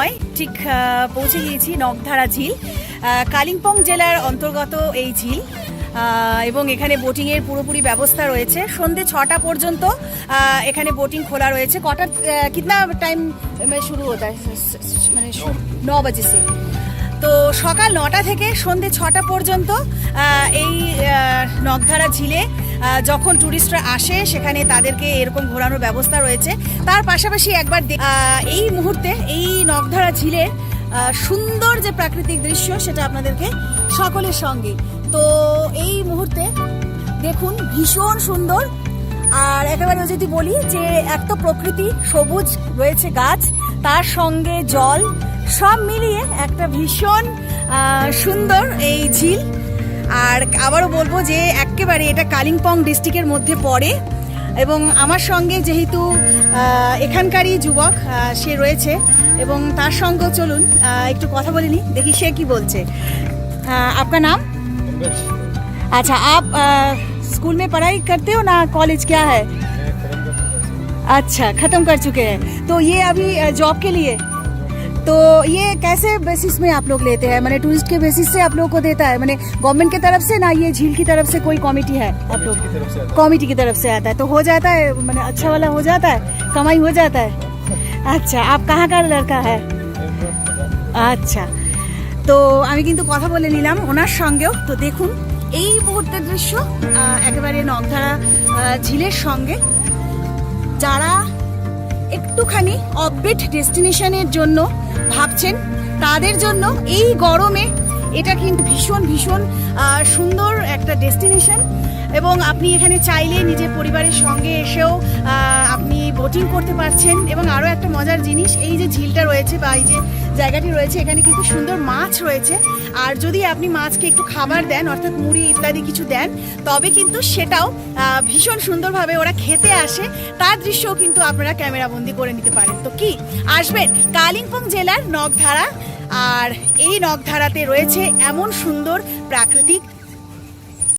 হয়। ঠিক পৌঁছে গিয়েছি নগধারা ঝিল। কালিম্পং জেলার অন্তর্গত এই ঝিল। এবং এখানে বোটিংয়ের পুরোপুরি ব্যবস্থা রয়েছে। সন্ধে ছটা পর্যন্ত এখানে বোটিং খোলা রয়েছে। কটা কিতনা টাইম মানে শুরু হতা মানে ন বাজে সে। তো সকাল নটা থেকে সন্ধে ছটা পর্যন্ত এই নগধারা ঝিলে যখন ট্যুরিস্টরা আসে, সেখানে তাদেরকে এরকম ঘোরানোর ব্যবস্থা রয়েছে। তার পাশাপাশি একবার এই মুহূর্তে এই নগধারা ঝিলে সুন্দর যে প্রাকৃতিক দৃশ্য, সেটা আপনাদেরকে সকলের সঙ্গে। তো এই মুহূর্তে দেখুন, ভীষণ সুন্দর। আর একেবারে যদি বলি যে, এক তো প্রকৃতি, সবুজ রয়েছে গাছ, তার সঙ্গে জল, সব মিলিয়ে একটা ভীষণ সুন্দর এই ঝিল। আর আবারও বলবো যে একেবারে এটা কালিম্পং ডিস্ট্রিক্টের মধ্যে পড়ে এবং আমার সঙ্গে যেহেতু আহ, এখানকারই যুবক আহ, সে রয়েছে এবং তার সঙ্গে চলুন আহ, একটু কথা বলে নি দেখি সে কি বলছে আহ, আপনার নাম अच्छा आप अ, स्कूल में पढ़ाई करते हो ना कॉलेज क्या है अच्छा खत्म कर चुके हैं तो ये अभी अ, जॉब के लिए तो ये कैसे बेसिस में आप लोग लेते हैं मैंने टूरिस्ट के बेसिस से आप लोग को देता है मैंने गवर्नमेंट की तरफ से ना ये झील की तरफ से कोई कमेटी है आप लोग कमेटी की तरफ से आता है तो हो जाता है मैंने अच्छा वाला हो जाता है कमाई हो जाता है अच्छा आप कहाँ का लड़का है আচ্ছা তো আমি কিন্তু কথা বলে নিলাম ওনার সঙ্গেও তো দেখুন এই মুহূর্তের দৃশ্য আহ, একেবারে নগধারা আহ, ঝিলের সঙ্গে যারা একটুখানি অফবিট ডেস্টিনেশনের জন্য ভাবছেন তাদের জন্য এই গরমে এটা কিন্তু ভীষণ ভীষণ ডেস্টিনেশন। এবং আপনি এখানে চাইলে নিজের পরিবারের সঙ্গে এসেও আপনি বোটিং করতে পারছেন। এবং আরও একটা মজার জিনিস, এই যে ঝিলটা রয়েছে বা এই যে জায়গাটি রয়েছে, এখানে কিন্তু সুন্দর মাছ রয়েছে। আর যদি আপনি মাছকে একটু খাবার দেন, অর্থাৎ মুড়ি ইত্যাদি কিছু দেন, তবে কিন্তু সেটাও ভীষণ সুন্দরভাবে ওরা খেতে আসে। তার দৃশ্যও কিন্তু আপনারা ক্যামেরাবন্দি করে নিতে পারেন। তো কি, আসবেন কালিম্পং জেলার নগধারা। আর এই নগধারাতে রয়েছে এমন সুন্দর প্রাকৃতিক